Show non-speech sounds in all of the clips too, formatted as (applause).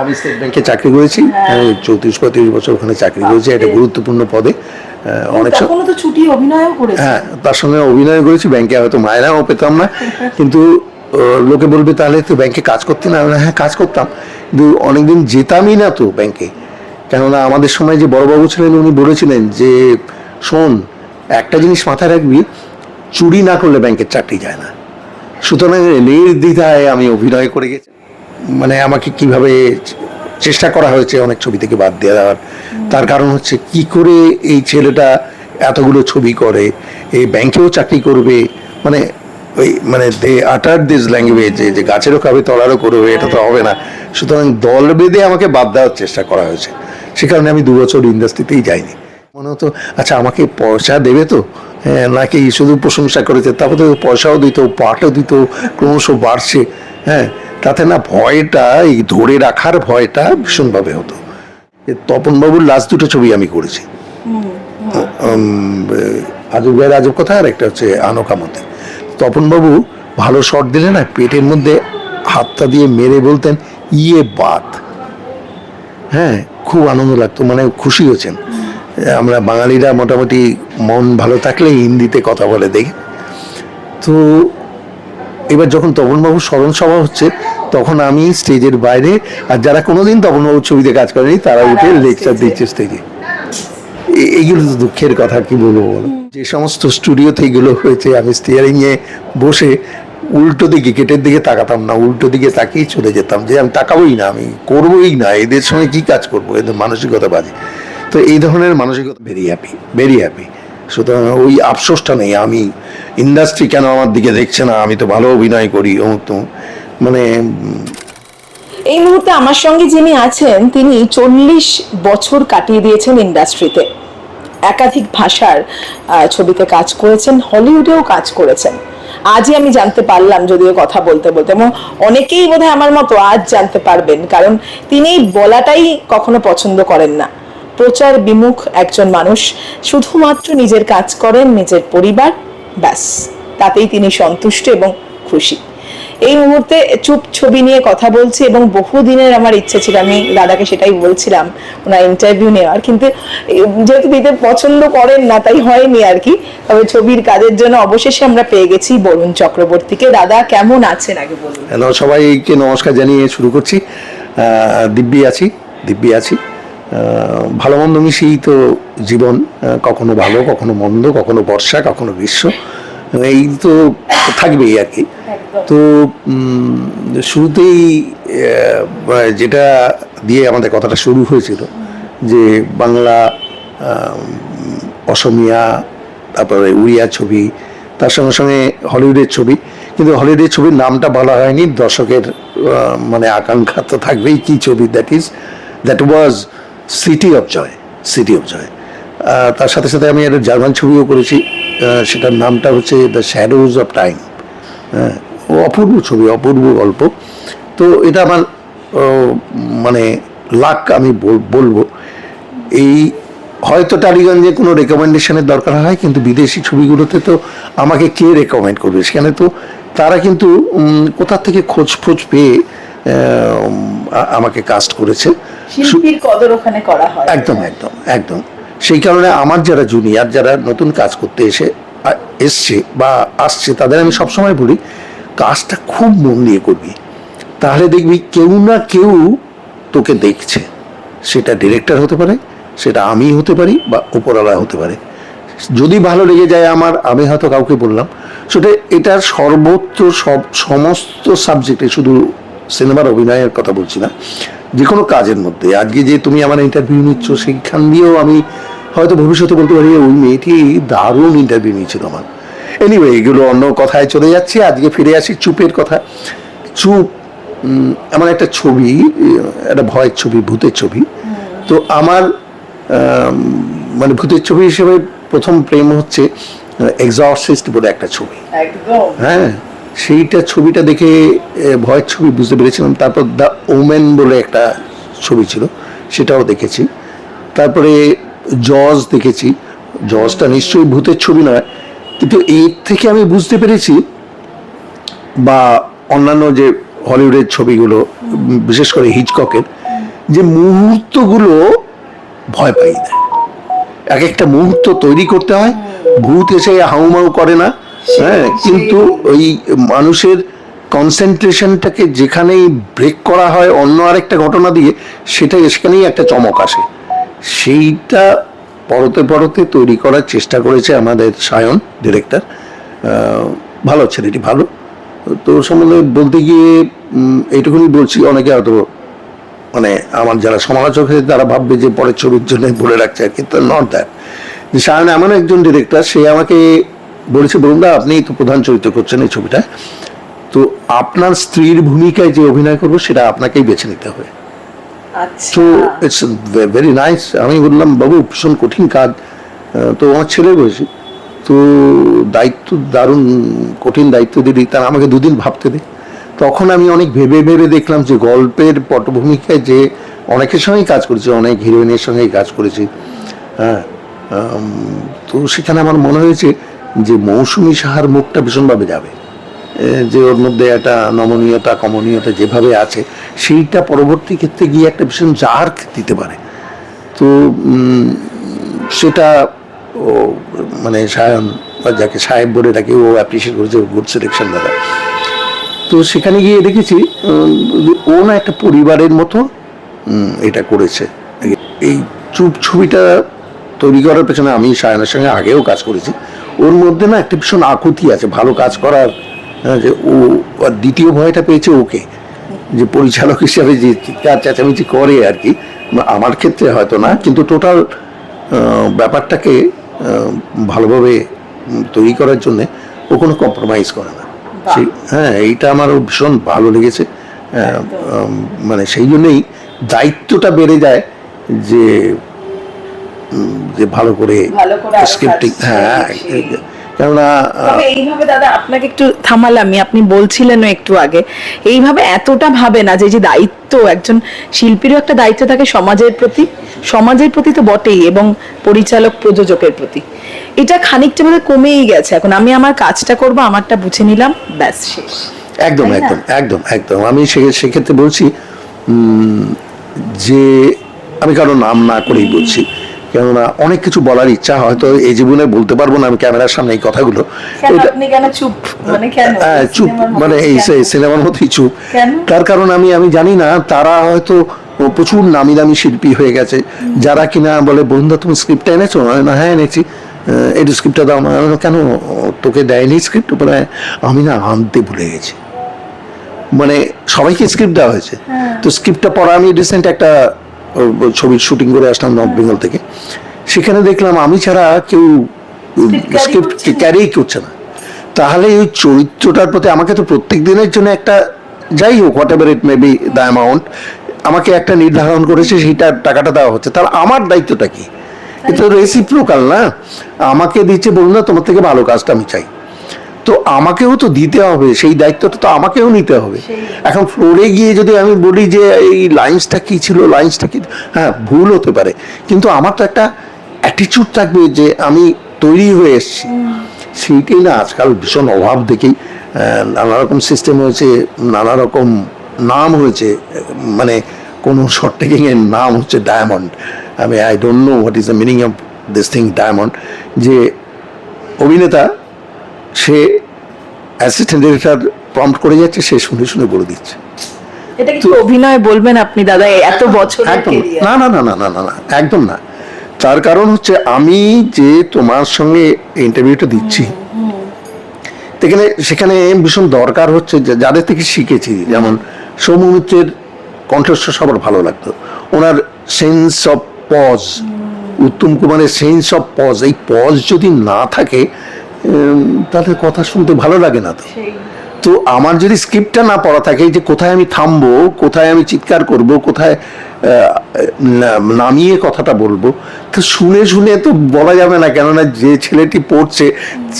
আমি স্টেট ব্যাংকে চাকরি করেছি। চৌত্রিশ পঁয়ত্রিশ বছর ওখানে চাকরি করেছি একটা গুরুত্বপূর্ণ পদে। অনেক তো ছুটি অভিনয়ও করেছে। হ্যাঁ তার সঙ্গে অভিনয় করেছি ব্যাংকে হয়তো মায়নাও পেতাম না। কিন্তু লোকে বলবে তাহলে তো ব্যাংকে কাজ করতে না? হ্যাঁ কাজ করতাম। কিন্তু অনেকদিন যেতামই না তো ব্যাংকে। কেননা আমাদের সময় যে বড়বাবু ছিলেন উনি বলেছিলেন যে শোন একটা জিনিস মাথায় রাখবি চুরি না করলে ব্যাংকের চাকরি যায় না। সুতরাং নির্দ্বিধায় আমি অভিনয় করে গেছি। মানে আমাকে কীভাবে চেষ্টা করা হয়েছে অনেক ছবি থেকে বাদ দিয়ে দেওয়ার। তার কারণ হচ্ছে কি করে এই ছেলেটা এতগুলো ছবি করে এই ব্যাংকেও চাকরি করবে মানে ওই মানে দে আটার দিস ল্যাঙ্গুয়েজ যে গাছেরও খাবে, তলারও করবে, এটা তো হবে না। সুতরাং দল বেঁধে আমাকে বাদ দেওয়ার চেষ্টা করা হয়েছে। সে কারণে আমি দু বছর ইন্ডাস্ট্রিতেই যাইনি। মনে হতো আচ্ছা আমাকে পয়সা দেবে তো? হ্যাঁ নাকি শুধু প্রশংসা করেছে, তারপর তো পয়সাও দিত, পাটও দিত, ক্রমশ বাড়ছে। হ্যাঁ তাতে না ভয়টা এই ধরে রাখার ভয়টা ভীষণভাবে হতো। তপনবাবুর লাস্ট দুটো ছবি আমি করেছি। আজব গায়ের আজব কথা আর একটা হচ্ছে আনোকামতে তপনবাবু ভালো শট দিলে না পেটের মধ্যে হাতটা দিয়ে মেরে বলতেন ইয়ে বাত। হ্যাঁ খুব আনন্দ লাগতো মানে খুশি হয়েছেন আমরা বাঙালিরা মোটামুটি মন ভালো থাকলে হিন্দিতে কথা বলে দেখি। তো এবার যখন তপনবাবু স্মরণ সভা হচ্ছে তখন আমি স্টেজের বাইরে আর যারা কোনোদিন তপনবাবুর ছবিতে কাজ করেনি তারা উঠে লেকচার দিচ্ছে স্টেজে। এইগুলো তো দুঃখের কথা কি বলব বলো? যে সমস্ত স্টুডিওতে এগুলো হয়েছে আমি স্টিয়ারিং এ বসে উল্টো দিকে গেটের দিকে তাকাতাম না উল্টো দিকে তাকিয়ে চলে যেতাম যে আমি তাকাবোই না আমি করবোই না এদের সঙ্গে কি কাজ করব? এদের মানসিকতা বাজে। তো এই ধরনের মানসিকতা ভেরি হ্যাপি ভেরি হ্যাপি সুতরাং ওই আফসোসটা নেই, আমি ইন্ডাস্ট্রি কেন আমার দিকে দেখছে না, আমি তো ভালো অভিনয় করি তমুক। মানে এই মুহূর্তে আমার সঙ্গে যিনি আছেন, তিনি চল্লিশ বছর কাটিয়ে দিয়েছেন ইন্ডাস্ট্রিতে একাধিক ভাষার ছবিতে কাজ করেছেন, হলিউডেও কাজ করেছেন। আজই আমি জানতে পারলাম যদিও কথা বলতে বলতে, এবং অনেকেই বোধহয় আমার মতো আজ জানতে পারবেন, কারণ তিনি বলাটাই কখনো পছন্দ করেন না। প্রচার বিমুখ একজন মানুষ শুধুমাত্র নিজের কাজ করেন, নিজের পরিবার, ব্যাস। তাতেই তিনি সন্তুষ্ট এবং খুশি। এই মুহূর্তে চুপ ছবি নিয়ে কথা বলছি এবং বহুদিনের আমার ইচ্ছে ছিল, আমি দাদাকে সেটাই বলছিলাম, ওনার ইন্টারভিউ নেওয়ার। কিন্তু যেহেতু দিতে পছন্দ করেন না, তাই হয়নি আর কি। তবে ছবির কাজের জন্য অবশেষে আমরা পেয়ে গেছি বরুণ চক্রবর্তীকে। দাদা, কেমন আছেন আগে বলুন? সবাইকে নমস্কার জানিয়ে শুরু করছি। দিব্যি আছি দিব্যি আছি। ভালো মন্দ মিশিয়েই তো জীবন কখনো ভালো কখনো মন্দ কখনো বর্ষা কখনো গ্রীষ্ম এই তো থাকবেই আর কি। তো শুরুতেই যেটা দিয়ে আমাদের কথাটা শুরু হয়েছিল যে বাংলা অসমিয়া তারপরে উড়িয়া ছবি তার সঙ্গে সঙ্গে হলিউডের ছবি কিন্তু হলিউডের ছবির নামটা বলা হয়নি দর্শকের মানে আকাঙ্ক্ষা তো থাকবেই কি ছবি that is that was City of Joy City of Joy তার সাথে সাথে আমি একটা জার্মান ছবিও করেছি সেটার নামটা হচ্ছে দ্য শ্যাডোজ অফ টাইম হ্যাঁ অপূর্ব ছবি অপূর্ব গল্প। তো এটা আমার মানে লাক আমি বল- বলব। এই হয়তো টালিগঞ্জে কোনো রেকমেন্ডেশনের দরকার হয় কিন্তু বিদেশি ছবিগুলোতে তো আমাকে কে রেকমেন্ড করবে? সেখানে তো তারা কিন্তু উম, কোথা থেকে খোঁজ খোঁজ পেয়ে আমাকে কাস্ট করেছে। শিল্পীর কদর ওখানে করা হয়। একদম একদম একদম। সেই কারণে আমার যারা জুনিয়র যারা নতুন কাজ করতে এসে এসছে বা আসছে তাদের আমি সবসময় বলি কাজটা খুব মন দিয়ে করবি। তাহলে দেখবি কেউ না কেউ তোকে দেখছে। সেটা ডিরেক্টর হতে পারে সেটা আমি হতে পারি বা উপরওয়ালা হতে পারে। যদি ভালো লেগে যায় আমার আমি হয়তো কাউকে বললাম। সেটা এটার সর্বত্র সব সমস্ত সাবজেক্টে শুধু সিনেমার অভিনয়ের কথা বলছি না যে কোনো কাজের মধ্যে। আজকে যে তুমি আমার ইন্টারভিউ নিচ্ছ সেইখান দিয়েও আমি হয়তো ভবিষ্যতে বলতে পারি ওই মেয়েটি দারুণ ইন্টারভিউ নিয়েছিল আমার। এনিওয়ে এগুলো অন্য কথায় চলে যাচ্ছে আজকে ফিরে আসি চুপের কথা। চুপ উম, এমন একটা ছবি একটা ভয়ের ছবি ভূতের ছবি। তো আমার আম, মানে ভূতের ছবি হিসেবে প্রথম প্রেম হচ্ছে এক্সরসিস্ট বলে একটা ছবি। হ্যাঁ সেইটা ছবিটা দেখে ভয়ের ছবি বুঝতে পেরেছিলাম। তারপর দ্য ওমেন বলে একটা ছবি ছিল, সেটাও দেখেছি। তারপরে জজ দেখেছি। জজটা নিশ্চয়ই ভূতের ছবি নয়, কিন্তু এর থেকে আমি বুঝতে পেরেছি বা অন্যান্য যে হলিউডের ছবিগুলো, বিশেষ করে হিচককের, যে মুহূর্তগুলো ভয় পাই দেয়। এক একটা মুহূর্ত তৈরি করতে হয়, ভূত এসে হাউমাউ করে না হ্যাঁ কিন্তু ওই মানুষের কনসেন্ট্রেশনটাকে যেখানেই ব্রেক করা হয় অন্য আরেকটা ঘটনা দিয়ে সেটা সেখানেই একটা চমক আসে। সেইটা পরতে পরতে তৈরি করার চেষ্টা করেছে আমাদের সায়ন ডিরেক্টর ভালো ছেলেটি ভালো। তো সম্বন্ধে বলতে গিয়ে এইটুকুনি বলছি অনেকে হয়তো মানে আমার যারা সমালোচক আছে তারা ভাববে যে পরের ছবির জন্য বলে রাখছে আর কিন্তু নট দ্যাট সায়ন এমন একজন ডিরেক্টর সে আমাকে বলেছে বলুন দা আপনি তো প্রধান চরিত্র করছেন এই ছবিটায়। তো আপনার স্ত্রীর ভূমিকায় যে অভিনয় করব সেটা আপনাকেই বেছে নিতে হবে। তো ইটস ভেরি নাইস আমি বললাম বাবু ভীষণ কঠিন কাজ। তো আমার ছেলে বয়সী। তো দায়িত্ব দারুণ কঠিন দায়িত্ব দিলি তারা আমাকে দুদিন ভাবতে দে তখন আমি অনেক ভেবে ভেবে দেখলাম যে গল্পের পটভূমিকায় যে অনেকের সঙ্গেই কাজ করেছি অনেক হিরোইনের সঙ্গেই কাজ করেছি। হ্যাঁ তো সেখানে আমার মনে হয়েছে যে মৌসুমি সাহার মুখটা ভীষণভাবে যাবে। যে ওর মধ্যে একটা নমনীয়তা, কমনীয়তা যেভাবে আছে, সেইটা পরবর্তী ক্ষেত্রে গিয়ে একটা ভীষণ জার্ক দিতে পারে। তো সেটা ও মানে সায়ন বা যাকে সাহেব বলে ডাকে ও অ্যাপ্রিসিয়েট করেছে গুড সিলেকশন দাদা। তো সেখানে গিয়ে দেখেছি ও না একটা পরিবারের মতো এটা করেছে। এই চুপ ছবিটা তৈরি করার পেছনে আমি সায়নের সঙ্গে আগেও কাজ করেছি। ওর মধ্যে না একটা ভীষণ আকুতি আছে ভালো কাজ করার হ্যাঁ, যে ও আর দ্বিতীয় ভয়টা পেয়েছে ওকে। যে পরিচালক হিসাবে যে চিৎকার চেঁচামেচি করে আর কি আমার ক্ষেত্রে হয়তো না কিন্তু টোটাল ব্যাপারটাকে ভালোভাবে তৈরি করার জন্য ও কোনো কম্প্রোমাইজ করে না। সেই হ্যাঁ এইটা আমার ভীষণ ভালো লেগেছে। মানে সেই জন্যই দায়িত্বটা বেড়ে যায় যে যে ভালো করে স্ক্রিপ্টিং হ্যাঁ কেননা এইভাবে দাদা আপনাকে একটু থামালামই আপনি বলছিলেনও একটু আগে এইভাবে এতটা ভাবে না যে যে দায়িত্ব একজন শিল্পীরও একটা দায়িত্ব থাকে সমাজের প্রতি সমাজের প্রতি তো বটেই এবং পরিচালক প্রযোজকের প্রতি। এটা খানিকটা বোধহয় কমেই গেছে এখন আমি আমার কাজটা করব আমারটা বুঝে নিলাম ব্যাস শেষ। একদম একদম একদম একদম। আমি সেক্ষেত্রে বলছি যে আমি কারও নাম না করেই বলছি কেননা অনেক কিছু বলার ইচ্ছা হয়তো এই জীবনে বলতে পারব না আমি ক্যামেরার সামনে এই কথাগুলো। চুপ? মানে হ্যাঁ, চুপ মানে এই? সিনেমার মতোই চুপ। তার কারণ আমি আমি জানি না তারা হয়তো প্রচুর নামি দামি শিল্পী হয়ে গেছে যারা কিনা বলে বন্ধু তুমি স্ক্রিপ্টটা এনেছো? বললাম, হ্যাঁ এনেছি। এই স্ক্রিপ্টটা দাও। না কেন? তোকে দেয়নি স্ক্রিপ্ট বলে আমি না আনতে ভুলে গেছি। মানে সবাইকে স্ক্রিপ্ট দেওয়া হয়েছে। তো স্ক্রিপ্টটা পড়া আমি রিসেন্ট একটা ছবির শুটিং করে আসলাম নর্থ বেঙ্গল থেকে। সেখানে দেখলাম আমি ছাড়া কেউ স্ক্রিপ্ট। ক্যারি করছে না? তাহলে ওই চরিত্রটার প্রতি আমাকে তো প্রত্যেক দিনের জন্য একটা যাই হোক whatever it may be the amount আমাকে একটা নির্ধারণ করেছে সেইটা টাকাটা দেওয়া হচ্ছে। তাহলে আমার দায়িত্বটা কি? এটা রেসিপ্রোকাল না? আমাকে দিচ্ছে বলুন না তোমার থেকে ভালো কাজটা আমি চাই। তো আমাকেও তো দিতে হবে সেই দায়িত্বটা তো আমাকেও নিতে হবে। এখন ফ্লোরে গিয়ে যদি আমি বলি যে এই লাইন্সটা কি ছিল লাইন্সটা কি হ্যাঁ ভুল হতে পারে। কিন্তু আমার তো একটা অ্যাটিচিউড থাকবে যে আমি তৈরি হয়ে এসেছি। সেইটাই না আজকাল ভীষণ অভাব দেখেই নানা রকম সিস্টেম হয়েছে নানা রকম নাম হয়েছে মানে কোনো শর্ট টেকিং এর নাম হচ্ছে ডায়মন্ড আমি I don't know what is the meaning of this thing diamond যে অভিনেতা সে অ্যাসিস্ট্যান্ট ডিরেক্টর প্রম্পট করে যাচ্ছে সে শুনে শুনে বলে দিচ্ছে। এটা কি অভিনয় বলবেন আপনি দাদা এত বছর না না না না না না না একদম না। তার কারণ হচ্ছে আমি যে তোমার সঙ্গে ইন্টারভিউটা দিচ্ছি সেখানে সেখানে ভীষণ দরকার হচ্ছে যাদের থেকে শিখেছি যেমন সৌম্য মিত্রের কণ্ঠস্বর সবার ভালো লাগতো। ওনার সেন্স অফ পজ উত্তম কুমারের সেন্স অফ পজ এই পজ যদি না থাকে তাদের কথা শুনতে ভালো লাগে না তো। তো আমার যদি স্ক্রিপ্টটা না পড়া থাকে যে কোথায় আমি থামবো কোথায় আমি চিৎকার করব কোথায় নামিয়ে কথাটা বলব তো শুনে শুনে তো বলা যাবে না কেননা যে ছেলেটি পড়ছে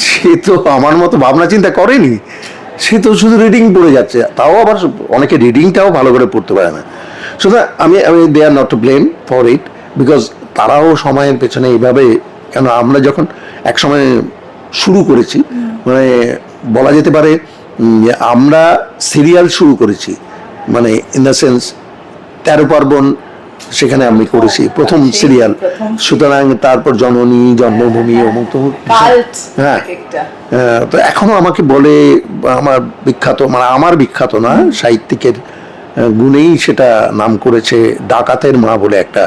সে তো আমার মতো ভাবনা চিন্তা করেনি। সে তো শুধু রিডিং পড়ে যাচ্ছে তাও আবার অনেকে রিডিংটাও ভালো করে পড়তে পারে না। সুতরাং আমি আমি they are not to blame for it because তারাও সময়ের পেছনে এইভাবে কেন আমরা যখন এক সময় শুরু করেছি। মানে বলা যেতে পারে যে আমরা সিরিয়াল শুরু করেছি। মানে ইন দ্য সেন্স তেরো পার্বণ সেখানে আমি করেছি প্রথম সিরিয়াল সুতরাং তারপর জননী জন্মভূমি অমুক তমুক হ্যাঁ হ্যাঁ, তো এখনও আমাকে বলে আমার বিখ্যাত মানে আমার বিখ্যাত না সাহিত্যিকের গুণেই সেটা নাম করেছে ডাকাতের মা বলে একটা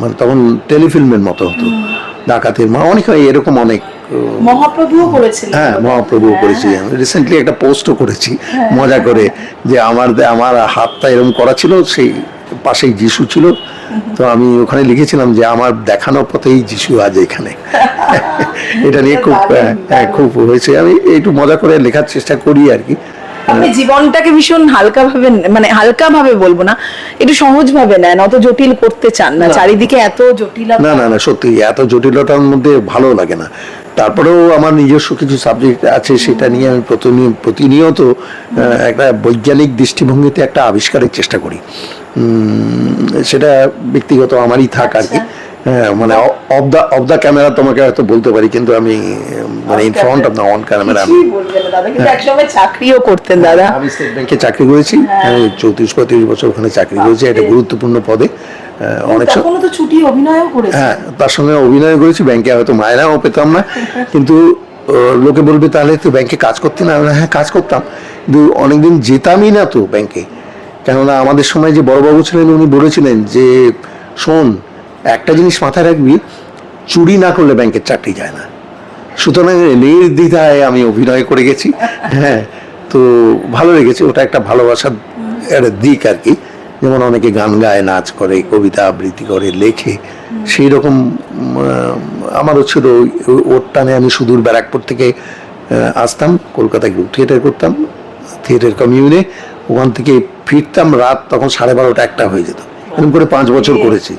মানে তখন টেলিফিল্মের মতো হতো। ডাকাতের মা অনেক হয় এরকম অনেক। মহাপ্রভুও করেছিলেন। হ্যাঁ মহাপ্রভু করেছি রিসেন্টলি একটা পোস্টও করেছি মজা করে যে আমার আমার হাতটা এরকম করা ছিল সেই পাশেই যিশু ছিল। তো আমি ওখানে লিখেছিলাম যে আমার দেখানো পথেই যিশু আজ এখানে। (laughs) এটা নিয়ে খুব হ্যাঁ, খুব হয়েছে। আমি একটু মজা করে লেখার চেষ্টা করি আর কি। আপনি জীবনটাকে ভীষণ হালকা ভাবে মানে হালকা ভাবে বলব না একটু সহজ ভাবে নেন অত জটিল করতে চান না। চারিদিকে এত জটিলতা। না না না সত্যি এত জটিলতার মধ্যে ভালো লাগে না। তারপরেও আমার নিজস্ব কিছু সাবজেক্ট আছে সেটা নিয়ে আমি প্রতিনি- প্রতিনিয়ত একটা বৈজ্ঞানিক দৃষ্টিভঙ্গিতে একটা আবিষ্কারের চেষ্টা করি। সেটা ব্যক্তিগত আমারই থাক আর কি। হ্যাঁ মানে of the of the camera তোমাকে হয়তো বলতে পারি কিন্তু আমি মানে in front of the on camera চাকরিও করতেন দাদা। আমি স্টেট ব্যাংকে চাকরি করেছি। আমি চৌত্রিশ পঁয়ত্রিশ বছর ওখানে চাকরি করেছি। একটা গুরুত্বপূর্ণ পদে। অনেক তো ছুটি অভিনয়ও করেছেন হ্যাঁ তার সঙ্গে অভিনয় করেছি ব্যাংকে হয়তো মায়নাও পেতাম না। কিন্তু লোকে বলবে তাহলে তো ব্যাংকে কাজ করতে না? হ্যাঁ কাজ করতাম। কিন্তু অনেকদিন যেতামই না তো ব্যাংকে। কেননা আমাদের সময় যে বড়বাবু ছিলেন উনি বলেছিলেন যে শোন একটা জিনিস মাথায় রাখবি চুরি না করলে ব্যাংকের চাকরি যায় না। সুতরাং নির্দ্বিধায় আমি অভিনয় করে গেছি। হ্যাঁ তো ভালো লেগেছে ওটা একটা ভালোবাসার একটা দিক আর কি। যেমন অনেকে গান গায় নাচ করে কবিতা আবৃত্তি করে লেখে সেই রকম আমারও ছিল ওর টানে আমি সুদূর ব্যারাকপুর থেকে আসতাম কলকাতায় গ্রুপ থিয়েটার করতাম থিয়েটার কমিউনে ওখান থেকে ফিরতাম রাত তখন সাড়ে বারোটা একটা হয়ে যেত। এরকম করে পাঁচ বছর করেছি।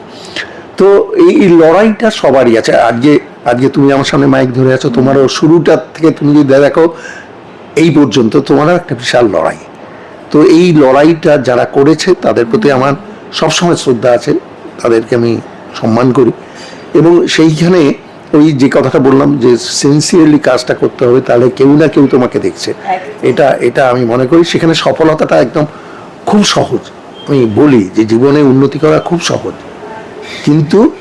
তো এই লড়াইটা সবারই আছে। আজকে আজকে তুমি আমার সামনে মাইক ধরে আছো তোমারও শুরুটা থেকে তুমি যদি দেখো এই পর্যন্ত তোমারও একটা বিশাল লড়াই। তো এই লড়াইটা যারা করেছে তাদের প্রতি আমার সবসময় শ্রদ্ধা আছে। তাদেরকে আমি সম্মান করি। এবং সেইখানে ওই যে কথাটা বললাম যে সিনসিয়ারলি কাজটা করতে হবে তাহলে কেউ না কেউ তোমাকে দেখছে। এটা এটা আমি মনে করি। সেখানে সফলতাটা একদম খুব সহজ। আমি বলি যে জীবনে উন্নতি করা খুব সহজ। কিন্তু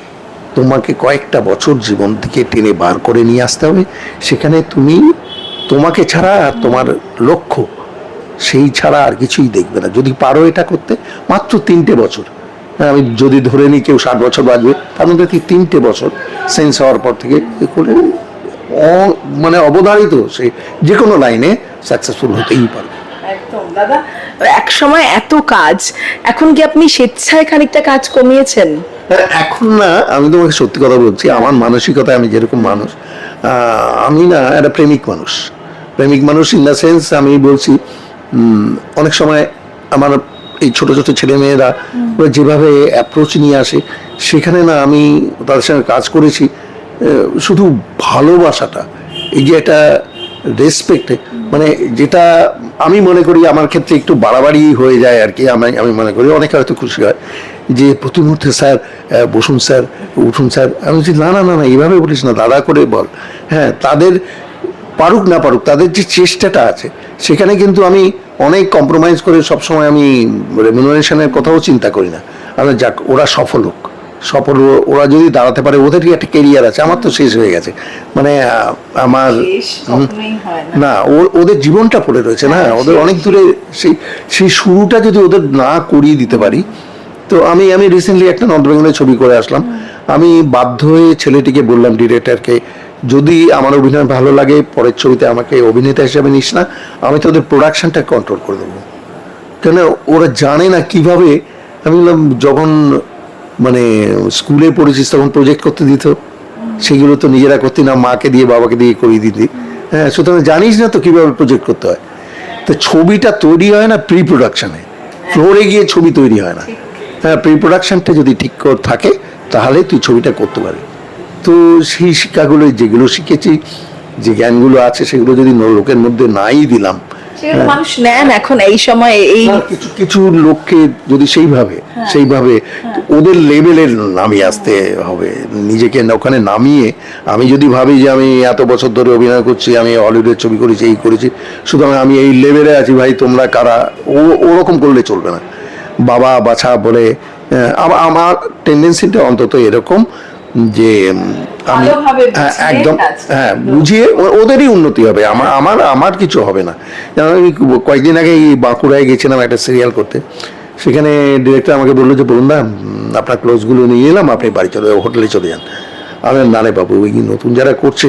তোমাকে কয়েকটা বছর জীবন থেকে টেনে বার করে নিয়ে আসতে হবে। সেখানে তুমি তোমাকে ছাড়া আর তোমার লক্ষ্য সেই ছাড়া আর কিছুই দেখবে না। যদি পারো এটা করতে মাত্র তিনটে বছর। হ্যাঁ, আমি যদি ধরে নিই কেউ ষাট বছর বাঁচবে তার মধ্যে তিনটে বছর সেন্স হওয়ার পর থেকে করে মানে অবধারিত সে যে কোনো লাইনে সাকসেসফুল হতেই একদম। দাদা এক সময় এত কাজ এখন কি আপনি স্বেচ্ছায় খানিকটা কাজ কমিয়েছেন? হ্যাঁ, এখন না আমি তোমাকে সত্যি কথা বলছি আমার মানসিকতায় আমি যেরকম মানুষ আমি না একটা প্রেমিক মানুষ। প্রেমিক মানুষ ইন দ্য সেন্স আমি বলছি অনেক সময় আমার এই ছোট ছোট ছেলে মেয়েরা ওরা যেভাবে অ্যাপ্রোচ নিয়ে আসে সেখানে না আমি তাদের সঙ্গে কাজ করেছি শুধু ভালোবাসাটা এই যে একটা রেসপেক্ট মানে যেটা আমি মনে করি আমার ক্ষেত্রে একটু বাড়াবাড়ি হয়ে যায় আর কি আমি আমি মনে করি অনেকে হয়তো খুশি হয় যে প্রতি মুহূর্তে স্যার বসুন স্যার উঠুন স্যার আমি বলছি না না না না এইভাবে বলিস না দাদা করে বল। হ্যাঁ তাদের পারুক না পারুক তাদের যে চেষ্টাটা আছে সেখানে কিন্তু আমি অনেক কম্প্রোমাইজ করে সবসময় আমি রেমুনারেশনের কথাও চিন্তা করি না। আমি যাক ওরা সফল হোক। সফল ওরা যদি দাঁড়াতে পারে ওদেরই একটা কেরিয়ার আছে? আমার তো শেষ হয়ে গেছে। মানে আমার না। ওদের জীবনটা পড়ে রয়েছে না? ওদের অনেক দূরে সেই সেই শুরুটা যদি ওদের না করিয়ে দিতে পারি তো আমি আমি রিসেন্টলি একটা নর্থ বেঙ্গলের ছবি করে আসলাম। আমি বাধ্য হয়ে ছেলেটিকে বললাম ডিরেক্টরকে যদি আমার অভিনয় ভালো লাগে পরের ছবিতে আমাকে অভিনেতা হিসেবে নিস না আমি তোদের প্রোডাকশনটা কন্ট্রোল করে দেবো। কেন ওরা জানে না কীভাবে আমি বললাম যখন মানে স্কুলে পড়েছিস তখন প্রজেক্ট করতে দিত। সেগুলো তো নিজেরা করতে না মাকে দিয়ে বাবাকে দিয়ে করিয়ে দিতি। হ্যাঁ সুতরাং জানিস না তো কীভাবে প্রজেক্ট করতে হয়? তো ছবিটা তৈরি হয় না প্রি প্রোডাকশনে ফ্লোরে গিয়ে ছবি তৈরি হয় না। হ্যাঁ প্রি প্রোডাকশানটা যদি ঠিক করে থাকে তাহলে তুই ছবিটা করতে পারবি। তো সেই শিক্ষাগুলো যেগুলো শিখেছি যে জ্ঞানগুলো আছে সেগুলো যদি লোকের মধ্যে নাই দিলাম সেগুলো মানুষ নেন এখন এই সময় এই কিছু কিছু লোককে যদি সেইভাবে সেইভাবে ওদের লেভেলের নামিয়ে আসতে হবে। নিজেকে ওখানে নামিয়ে আমি যদি ভাবি যে আমি এত বছর ধরে অভিনয় করছি আমি হলিউডের ছবি করেছি এই করেছি সুতরাং আমি এই লেভেলে আছি ভাই তোমরা কারা? ও ওরকম করলে চলবে না। বাবা বাছা বলে আমার আমার টেন্ডেন্সিটা অন্তত এরকম যে আমি হ্যাঁ, একদম হ্যাঁ বুঝিয়ে ওদেরই উন্নতি হবে। আমার আমার আমার কিছু হবে না। আমি কয়েকদিন আগে এই বাঁকুড়ায় গেছিলাম একটা সিরিয়াল করতে। সেখানে ডিরেক্টর আমাকে বলল যে বলুন না আপনার ক্লোজগুলো নিয়ে এলাম আপনি বাড়ি চলে হোটেলে চলে যান। আমি না রে বাবু ওই নতুন যারা করছে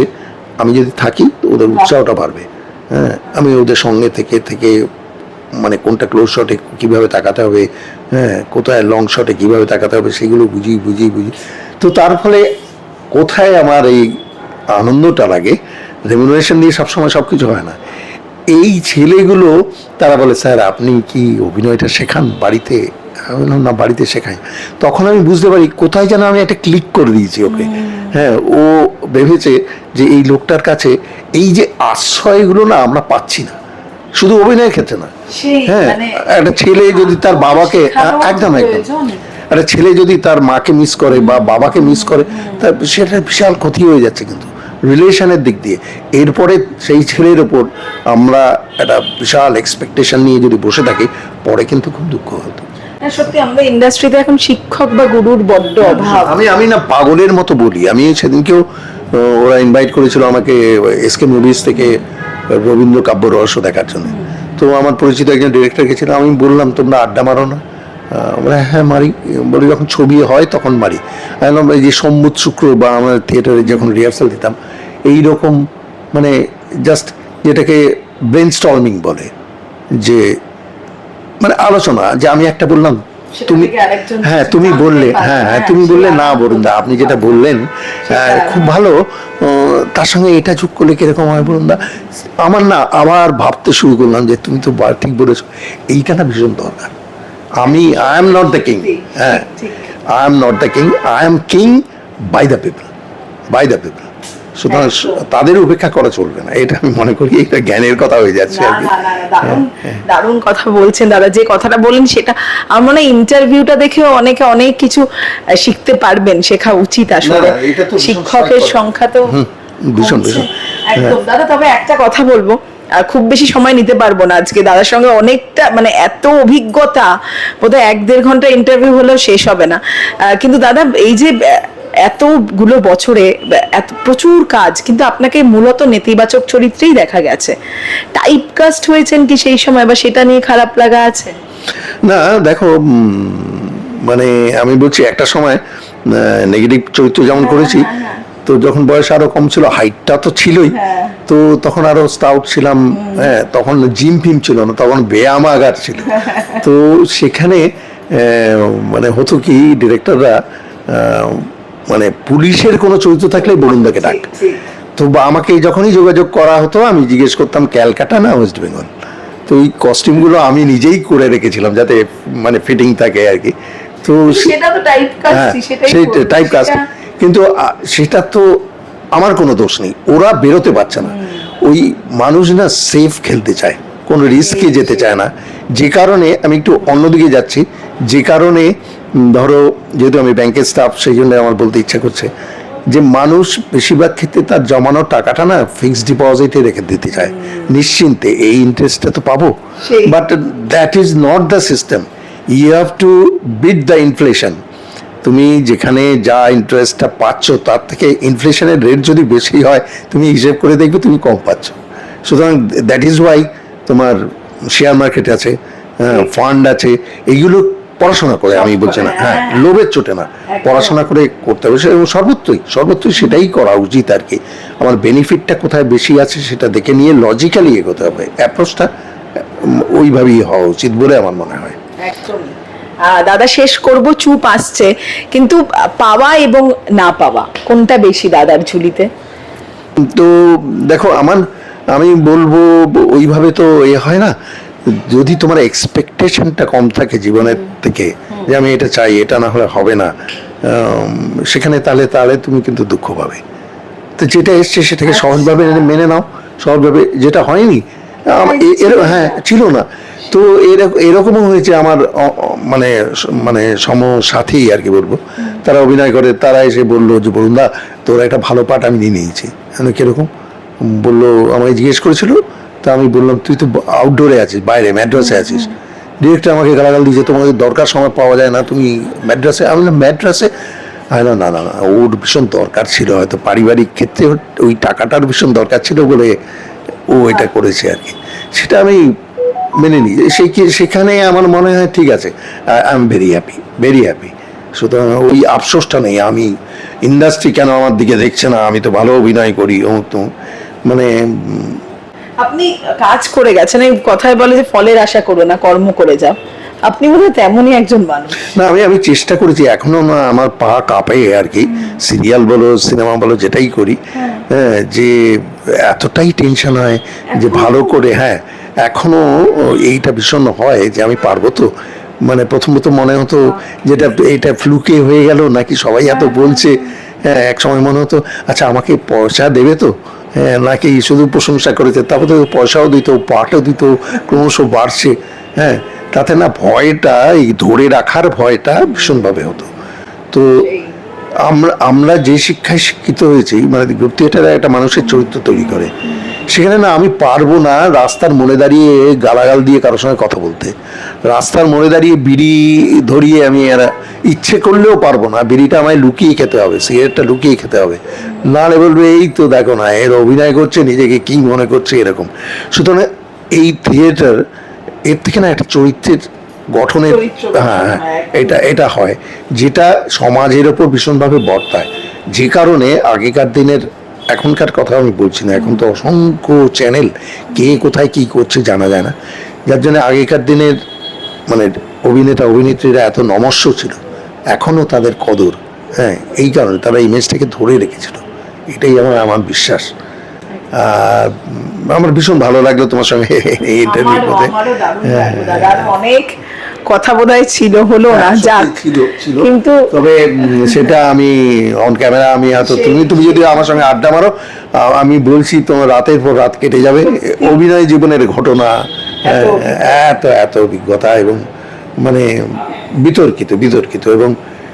আমি যদি থাকি ওদের উৎসাহটা বাড়বে। হ্যাঁ আমি ওদের সঙ্গে থেকে থেকে মানে কোনটা ক্লোজ শটে কীভাবে তাকাতে হবে হ্যাঁ কোথায় লং শটে কীভাবে তাকাতে হবে সেগুলো বুঝি বুঝি বুঝি। তো তার ফলে কোথায় আমার এই আনন্দটা লাগে রেমুনারেশন দিয়ে সবসময় সব কিছু হয় না। এই ছেলেগুলো তারা বলে স্যার আপনি কি অভিনয়টা শেখান বাড়িতে? না বাড়িতে শেখাই। তখন আমি বুঝতে পারি কোথায় যেন আমি একটা ক্লিক করে দিয়েছি ওকে। হ্যাঁ ও ভেবেছে যে এই লোকটার কাছে এই যে আশ্রয়গুলো না আমরা পাচ্ছি না। শুধু অভিনয়ের ক্ষেত্রে না। হ্যাঁ মানে একটা ছেলে যদি তার বাবাকে একদম একদম। একটা ছেলে যদি তার মাকে মিস করে বা বাবাকে মিস করে তার সেটা বিশাল ক্ষতি হয়ে যাচ্ছে কিন্তু। রিলেশনের দিক দিয়ে। এরপরে সেই ছেলের ওপর আমরা একটা বিশাল এক্সপেকটেশন নিয়ে যদি বসে থাকি পরে কিন্তু খুব দুঃখ হতো। সত্যি আমাদের ইন্ডাস্ট্রিতে এখন শিক্ষক বা গুরুর বড্ড অভাব। আমি আমি না পাগলের মতো বলি। আমি সেদিনকেও ওরা ইনভাইট করেছিল আমাকে এসকে মুভিজ থেকে রবীন্দ্র কাব্য রহস্য দেখার জন্য। তো আমার পরিচিত একজন ডিরেক্টর গেছিল আমি বললাম তোমরা আড্ডা মারো না। আহ, বলে হ্যাঁ মারি। বলি যখন ছবি হয় তখন মারি। আমি বললাম, যে সম্মুদ শুক্র বা আমরা থিয়েটারে যখন রিহার্সাল দিতাম এই রকম মানে জাস্ট যেটাকে ব্রেন স্টলমিং বলে যে মানে আলোচনা যে আমি একটা বললাম তুমি হ্যাঁ তুমি বললে হ্যাঁ হ্যাঁ তুমি বললে না আনন্দ। বরুণদা আপনি যেটা বললেন হ্যাঁ, খুব ভালো। তার সঙ্গে এটা যোগ করলে কীরকম হয় বরুণদা? আমার না আবার ভাবতে শুরু করলাম যে তুমি তো ঠিক বলেছ। এইটা না ভীষণ দরকার। আমি I am not the king হ্যাঁ। I am not the king I am king by the people by the people সুতরাং তাদের উপেক্ষা করা চলবে না। এটা আমি মনে করি এটা জ্ঞানের কথা হয়ে যাচ্ছে আর কি। না না, দারুণ কথা বলছেন দাদা। যে কথাটা বলেন সেটা আমার মনে হয় ইন্টারভিউটা দেখেও অনেকে অনেক কিছু শিখতে পারবেন শেখা উচিত আসলে। শিক্ষকের সংখ্যা তো ভীষণ, ভীষণ। একদম। দাদা তবে একটা কথা বলব আর খুব বেশি সময় নিতে পারব না আজকে। দাদার সঙ্গে অনেকটা মানে এত অভিজ্ঞতা বোধহয় এক দেড় ঘণ্টা ইন্টারভিউ হলেও শেষ হবে না। কিন্তু দাদা এই যে এতগুলো বছরে এত প্রচুর কাজ কিন্তু আপনাকে মূলত নেতিবাচক চরিত্রেই দেখা গেছে। টাইপকাস্ট হয়েছেন কি সেই সময় বা সেটা নিয়ে খারাপ লাগা আছে? না দেখো মানে আমি বলছি একটা সময় নেগেটিভ চরিত্র যেমন করেছি তো যখন বয়স আরও কম ছিল হাইটটা তো ছিলই হ্যাঁ। তো তখন আরও স্টাউট ছিলাম হ্যাঁ তখন জিম ফিম ছিল না তখন ব্যায়ামাগার ছিল। (laughs) তো সেখানে মানে হতো কি ডিরেক্টররা মানে পুলিশের কোনো চরিত্র থাকলে বরুণদাকে ডাক। তো আমাকে যখনই যোগাযোগ করা হতো আমি জিজ্ঞেস করতাম ক্যালকাটা না ওয়েস্ট বেঙ্গল? তো ওই কস্টিউমগুলো আমি নিজেই করে রেখেছিলাম যাতে মানে ফিটিং থাকে আর কি। তো সেটা তো সেই টাইপ কাজ কিন্তু সেটা তো আমার কোনো দোষ নেই। ওরা বেরোতে পারছে না। ওই মানুষ না সেফ খেলতে চায়। কোনো রিস্কে যেতে চায় না। যে কারণে আমি একটু অন্যদিকে যাচ্ছি। যে কারণে ধরো যেহেতু আমি ব্যাংকের স্টাফ সেই জন্য আমার বলতে ইচ্ছা করছে যে মানুষ বেশিরভাগ ক্ষেত্রে তার জমানো টাকাটা না ফিক্সড ডিপোজিটে রেখে দিতে চায়। নিশ্চিন্তে এই ইন্টারেস্টটা তো পাবো। But that is not the system you have to beat the inflation তুমি যেখানে যা ইন্টারেস্টটা পাচ্ছ তার থেকে ইনফ্লেশনের রেট যদি বেশি হয় তুমি হিসেব করে দেখবে তুমি কম পাচ্ছ। সুতরাং দ্যাট ইজ ওয়াই তোমার শেয়ার মার্কেট আছে ফান্ড আছে এইগুলো পড়াশোনা করে আমি বলছি না হ্যাঁ লোভের চোটে না পড়াশোনা করে করতে হবে এবং সর্বত্রই সর্বত্রই সেটাই করা উচিত আর কি। আমার বেনিফিটটা কোথায় বেশি আছে সেটা দেখে নিয়ে লজিক্যালি এগোতে হবে অ্যাপ্রোচটা ওইভাবেই হওয়া উচিত বলে আমার মনে হয়। একদমই। দাদা শেষ করব চুপ আসছে কিন্তু পাওয়া এবং না পাওয়া কোনটা বেশি দাদার ঝুলিতে? তো দেখো আমার আমি বলব ওইভাবে তো এ হয় না যদি তোমার এক্সপেকটেশনটা কম থাকে জীবনের থেকে যে আমি এটা চাই এটা না হলে হবে না সেখানে তাহলে তাহলে তুমি কিন্তু দুঃখ পাবে। তো যেটা এসছে সেটাকে সহজভাবে মেনে নাও সহজভাবে যেটা হয়নি এর হ্যাঁ ছিল না। তো এরক- এরকমও হয়েছে আমার মানে মানে সমসাথী আর কি বলব। তারা অভিনয় করে তারা এসে বলল যে বলুন দা তোর একটা ভালো পাঠ আমি নিয়ে নিয়েছি। কীরকম? বলল আমায় জিজ্ঞেস করেছিল তা আমি বললাম তুই তো আউটডোরে আছিস বাইরে ম্যাড্রাসে আছিস। ডিরেক্টর আমাকে গালাগাল দিয়েছে তোমাদের দরকার সময় পাওয়া যায় না তুমি ম্যাড্রাসে আমি বললাম ম্যাড্রাসে আমি না না না ওর ভীষণ দরকার ছিল হয়তো পারিবারিক ক্ষেত্রে ওই টাকাটার ভীষণ দরকার ছিল বলে ও এটা করেছে আর কি। সেটা আমি মেনে নিই। সেই সেখানে আমার মনে হয় ঠিক আছে I am very happy very happy সুতরাং ওই আফসোসটা নেই আমি ইন্ডাস্ট্রি কেন আমার দিকে দেখছে না আমি তো ভালো অভিনয় করি ও তো মানে আপনি কাজ করে গেছেন এই কথায় বলে যে ফলের আশা করো না কর্ম করে যাও। আপনি বোধহয় তেমনই একজন মানুষ। না আমি আমি চেষ্টা করেছি এখনও না আমার পা কাঁপে আর কি সিরিয়াল বলো সিনেমা বলো যেটাই করি হ্যাঁ। যে এতটাই টেনশন হয় যে ভালো করে হ্যাঁ এখনও এইটা ভীষণ হয় যে আমি পারব তো। মানে প্রথমত মনে হতো যেটা এটা ফ্লুকে হয়ে গেল নাকি সবাই এত বলছে হ্যাঁ এক সময় মনে হতো আচ্ছা আমাকে পয়সা দেবে তো? হ্যাঁ নাকি শুধু প্রশংসা করেছে? তারপরে পয়সাও দিত, পাটও দিত, ক্রমশ বাড়ছে। হ্যাঁ তাতে না ভয়টা, এই ধরে রাখার ভয়টা ভীষণভাবে হতো। তো আমরা আমরা যে শিক্ষায় শিক্ষিত হয়েছি মানে গ্রুপ একটা মানুষের চরিত্র তৈরি করে। সেখানে না আমি পারব না রাস্তার মনে দাঁড়িয়ে গালাগাল দিয়ে কারোর সঙ্গে কথা বলতে। রাস্তার মনে দাঁড়িয়ে বিড়ি ধরিয়ে আমি আর ইচ্ছে করলেও পারব না। বিড়িটা আমায় লুকিয়ে খেতে হবে সিগারেটটা লুকিয়ে খেতে হবে। নাহলে বলবে এই তো দেখো না এর অভিনয় করছে নিজেকে কি মনে করছে এরকম। সুতরাং এই থিয়েটার এর থেকে না একটা চরিত্রের গঠনের হ্যাঁ হ্যাঁ, এটা এটা হয়। যেটা সমাজের ওপর ভীষণভাবে বর্তায়। যে কারণে আগেকার দিনের এখনকার কথা আমি বলছি না এখন তো অসংখ্য চ্যানেল কে কোথায় কি করছে জানা যায় না। যার জন্য আগেকার দিনের মানে অভিনেতা অভিনেত্রীরা এত নমস্য ছিল এখনও তাদের কদর হ্যাঁ এই কারণে তারা ইমেজটাকে ধরে রেখেছিল। এটাই আমার আমার বিশ্বাস। আমার ভীষণ ভালো লাগল তোমার সঙ্গে এই ইন্টারভিউ করতে। হ্যাঁ, অনেক কথা বোধহয় ছিল হলো না হ্যাঁ, যাক। ছিল ছিল। কিন্তু তবে সেটা আমি অন ক্যামেরা আমি হয়তো তুমি তুমি যদি আমার সঙ্গে আড্ডা মারো আমি বলছি তোমার রাতের পর রাত কেটে যাবে। অভিনয় জীবনের ঘটনা হ্যাঁ, এত এত অভিজ্ঞতা এবং মানে বিতর্কিত বিতর্কিত এবং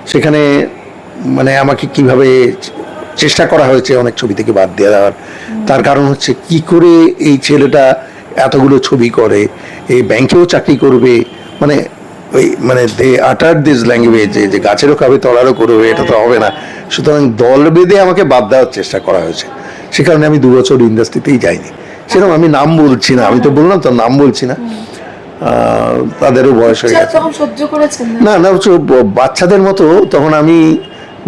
সেখানে মানে আমাকে কীভাবে চেষ্টা করা হয়েছে অনেক ছবি থেকে বাদ দিয়ে দেওয়ার। তার কারণ হচ্ছে কি করে এই ছেলেটা এতগুলো ছবি করে এই ব্যাংকেও চাকরি করবে ওই মানে দে আটার দিস ল্যাঙ্গুয়েজ যে গাছেরও খাবে তলারও করবে এটা তো হবে না। সুতরাং দল বেঁধে আমাকে বাদ দেওয়ার চেষ্টা করা হয়েছে। সে কারণে আমি দু বছর ইন্ডাস্ট্রিতেই যাইনি। সেরকম আমি নাম বলছি না আমি তো বললাম তো নাম বলছি না। তাদেরও বয়স হয়ে গেছে। সহ্য করেছেন না? না বাচ্চাদের মতো তখন আমি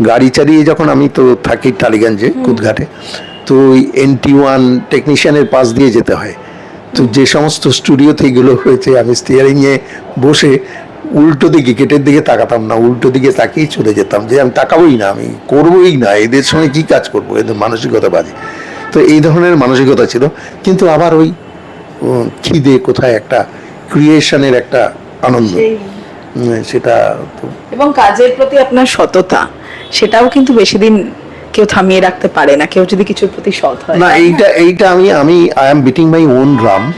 গাড়ি চালিয়ে যখন আমি তো থাকি টালিগঞ্জে কুদঘাটে তো ওই এনটি ওয়ান টেকনিশিয়ানের পাশ দিয়ে যেতে হয়। তো যে সমস্ত স্টুডিওতে এগুলো হয়েছে আমি স্টিয়ারিংয়ে বসে উল্টো দিকে গেটের দিকে তাকাতাম না উল্টো দিকে তাকিয়ে চলে যেতাম যে আমি তাকাবোই না আমি করবোই না এদের সঙ্গে কি কাজ করব? এদের মানসিকতা বাজে। তো এই ধরনের মানসিকতা ছিল। কিন্তু আবার ওই খিদে কোথায় একটা ক্রিয়েশনের একটা আনন্দ। সেটা এবং কাজের প্রতি আপনার সততা সেটাও কিন্তু বেশি দিন কেউ থামিয়ে রাখতে পারে না কেউ যদি কিছুর প্রতি সৎ হয়। না এইটা এইটা আমি আমি I am beating my own drum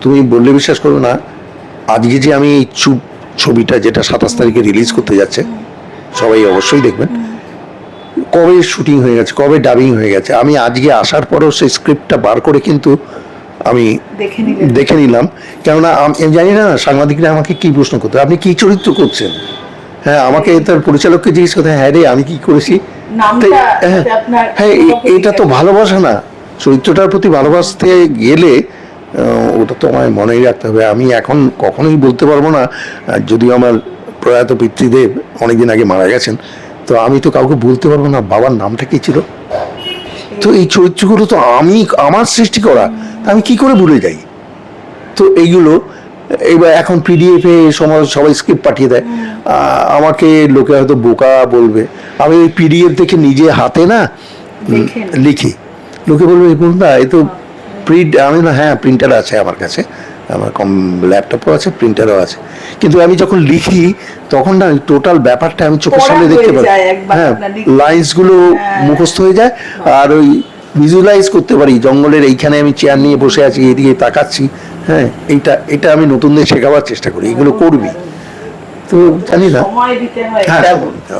তুমি বললে বিশ্বাস করো না আজকে যে আমি এই চুপ ছবিটা যেটা সাতাশ তারিখে রিলিজ করতে যাচ্ছে সবাই অবশ্যই দেখবেন। কবে শুটিং হয়ে গেছে কবে ডাবিং হয়ে গেছে আমি আজকে আসার পরেও সেই স্ক্রিপ্টটা বার করে কিন্তু আমি দেখে নিলাম। কেননা আম- আমি জানি না সাংবাদিকরা আমাকে কি প্রশ্ন করতে আপনি কি চরিত্র করছেন? হ্যাঁ আমাকে তার পরিচালককে জিজ্ঞেস করতে হ্যাঁ রে আমি কি করেছি? হ্যাঁ, হ্যাঁ এটা তো ভালোবাসা না। চরিত্রটার প্রতি ভালোবাসতে গেলে ওটা তো আমায় মনেই রাখতে হবে। আমি এখন কখনোই বলতে পারব না যদিও আমার প্রয়াত পিতৃদেব অনেকদিন আগে মারা গেছেন তো আমি তো কাউকে বলতে পারব না বাবার নামটা কি ছিল। তো এই চরিত্রগুলো তো আমি আমার সৃষ্টি করা তা আমি কি করে ভুলে যাই? তো এইগুলো এবার এখন পিডিএফ এ সমাজ সবাই স্ক্রিপ্ট পাঠিয়ে দেয়। আমাকে লোকে হয়তো বোকা বলবে। আমি ওই পিডিএফ দেখে নিজে হাতে না লিখি। লোকে বলবে এই বন্ধুরা এই তো প্রিন্ট আমি না হ্যাঁ প্রিন্টার আছে আমার কাছে। আমার কম ল্যাপটপও আছে প্রিন্টারও আছে। কিন্তু আমি যখন লিখি তখন না টোটাল ব্যাপারটা আমি চোখের সামনে দেখতে একবার হ্যাঁ লাইন্সগুলো হ্যাঁ। মুখস্থ হয়ে যায় আর ওই ভিজুয়ালাইজ করতে পারি। জঙ্গলের এইখানে আমি চেয়ার নিয়ে বসে আছি এদিকে তাকাচ্ছি। হ্যাঁ এইটা এটা আমি নতুনদের শেখাবার চেষ্টা করি এগুলো করবি। তো জানি না। হ্যাঁ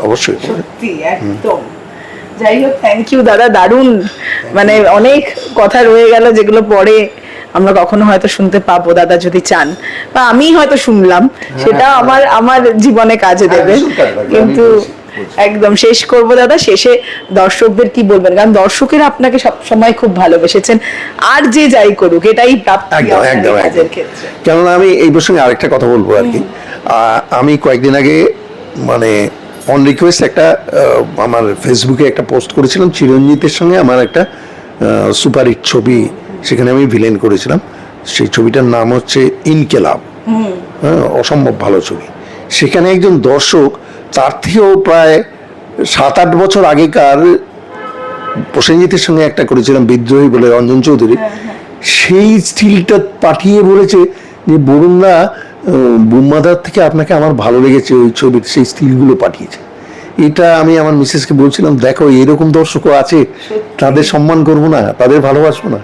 অবশ্যই। সত্যি একদম। যাই হোক থ্যাংক ইউ দাদা দারুণ। মানে অনেক কথা রয়ে গেল যেগুলো পরে আমরা কখনো হয়তো শুনতে পাবো দাদা যদি চান। বা আমি হয়তো শুনলাম সেটা আমার আমার জীবনে কাজে দেবে। লাগবে, আমি কিন্তু। একদম শেষ করব দাদা শেষে দর্শকদের কি বলবেন? কারণ দর্শকেরা আপনাকে সব সময় খুব ভালোবেসেছেন আর যে যাই করুক এটাই প্রাপ্তি একদম একদম কেননা আমি এই প্রসঙ্গে আরেকটা কথা বলব আর কি। আহ, আমি কয়েকদিন আগে মানে অন রিকোয়েস্ট একটা আমার ফেসবুকে একটা পোস্ট করেছিলাম চিরঞ্জিতের সঙ্গে আমার একটা সুপারহিট ছবি সেখানে আমি ভিলেন করেছিলাম। সেই ছবিটার নাম হচ্ছে ইনকেলাব। হ্যাঁ অসম্ভব ভালো ছবি। সেখানে একজন দর্শক তার থেকেও প্রায় সাত আট বছর আগেকার প্রসেনজিতের সঙ্গে একটা করেছিলাম বিদ্রোহী বলে রঞ্জন চৌধুরী। সেই স্টিলটা পাঠিয়ে বলেছে যে বরুণদা বুম্মাদার থেকে আপনাকে আমার ভালো লেগেছে ওই ছবির সেই স্টিলগুলো পাঠিয়েছে। এটা আমি আমার মিসেসকে বলছিলাম দেখো এরকম দর্শকও আছে তাদের সম্মান করব না তাদের ভালোবাসবো না।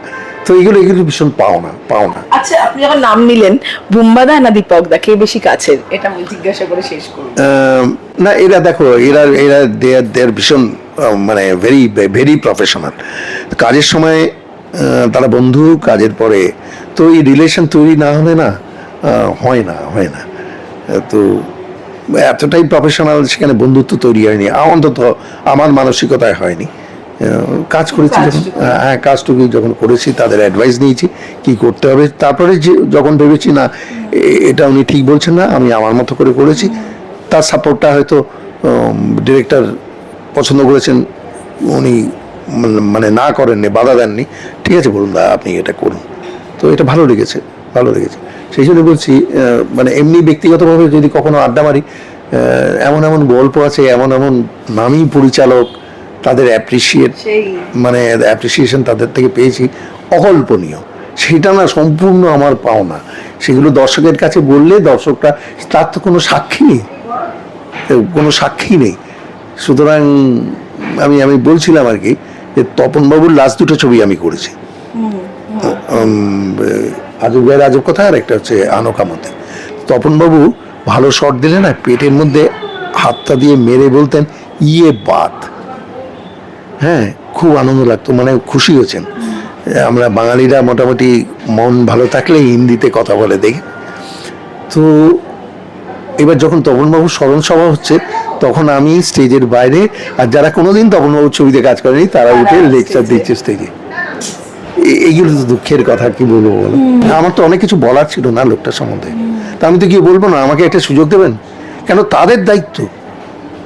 তো এগুলো এগুলো ভীষণ পাওনা পাওনা আচ্ছা আপনি যখন নাম নিলেন বুম্বাদা না দীপকদা কে বেশি কাছের? এটা আমি জিজ্ঞাসা করে শেষ করব। না এরা দেখো এরা এরা দেয়ার দেয়ার ভীষণ মানে ভেরি ভেরি প্রফেশনাল কাজের সময় তারা বন্ধু কাজের পরে। তো এই রিলেশন তৈরি না হলে না হয় না হয় না। তো এতটাই প্রফেশনাল সেখানে বন্ধুত্ব তৈরি হয়নি। অন্তত আমার মানসিকতায় হয়নি। কাজ করেছি যখন হ্যাঁ কাজটুকু যখন করেছি তাদের অ্যাডভাইস নিয়েছি কি করতে হবে। তারপরে যে যখন ভেবেছি না এটা উনি ঠিক বলছেন না আমি আমার মতো করে করেছি। তার সাপোর্টটা হয়তো ডিরেক্টর পছন্দ করেছেন উনি মানে- মানে না করেননি বাধা দেননি। ঠিক আছে বলুন দা আপনি এটা করুন। তো এটা ভালো লেগেছে ভালো লেগেছে। সেই জন্য বলছি মানে এমনি ব্যক্তিগতভাবে যদি কখনো আড্ডা মারি এমন এমন গল্প আছে এমন এমন নামী পরিচালক তাদের অ্যাপ্রিসিয়েট মানে অ্যাপ্রিসিয়েশন তাদের থেকে পেয়েছি অকল্পনীয়। সেটা না সম্পূর্ণ আমার পাওনা। সেগুলো দর্শকের কাছে বললে দর্শকরা তার তো কোনো সাক্ষী নেই। কোনো সাক্ষী নেই। সুতরাং আমি আমি বলছিলাম আর কি যে তপনবাবুর লাস্ট দুটো ছবি আমি করেছি। আজব গায়ের আজব কথা আর একটা হচ্ছে আনোকামতে তপনবাবু ভালো শট দিলে না পেটের মধ্যে হাতটা দিয়ে মেরে বলতেন ইয়ে বাত। হ্যাঁ খুব আনন্দ লাগতো মানে খুশি হয়েছেন। আমরা বাঙালিরা মোটামুটি মন ভালো থাকলে হিন্দিতে কথা বলে দেখি। তো এবার যখন তপনবাবুর স্মরণ সভা হচ্ছে তখন আমি স্টেজের বাইরে আর যারা কোনোদিন তপনবাবুর ছবিতে কাজ করেনি তারা উঠে লেকচার দিচ্ছে স্টেজে এইগুলো তো দুঃখের কথা কি বলব বলো? আমার তো অনেক কিছু বলার ছিল না লোকটার সম্বন্ধে। তা আমি তো কি বলব না আমাকে একটা সুযোগ দেবেন? কেন তাদের দায়িত্ব?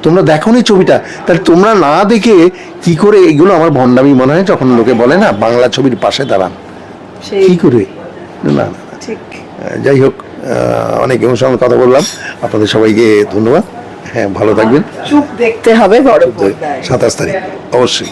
তোমরা দেখো নি ছবিটা। তাহলে তোমরা না দেখে কি করে এগুলো আমার ভণ্ডামি মনে হয়? যখন লোকে বলে না বাংলা ছবির পাশে দাঁড়ান। কি করে? না না যাই হোক অনেক ইমোশনাল কথা বললাম। আপনাদের সবাইকে ধন্যবাদ। হ্যাঁ ভালো থাকবেন। চুপ দেখতে হবে সাতাশ তারিখ। অবশ্যই।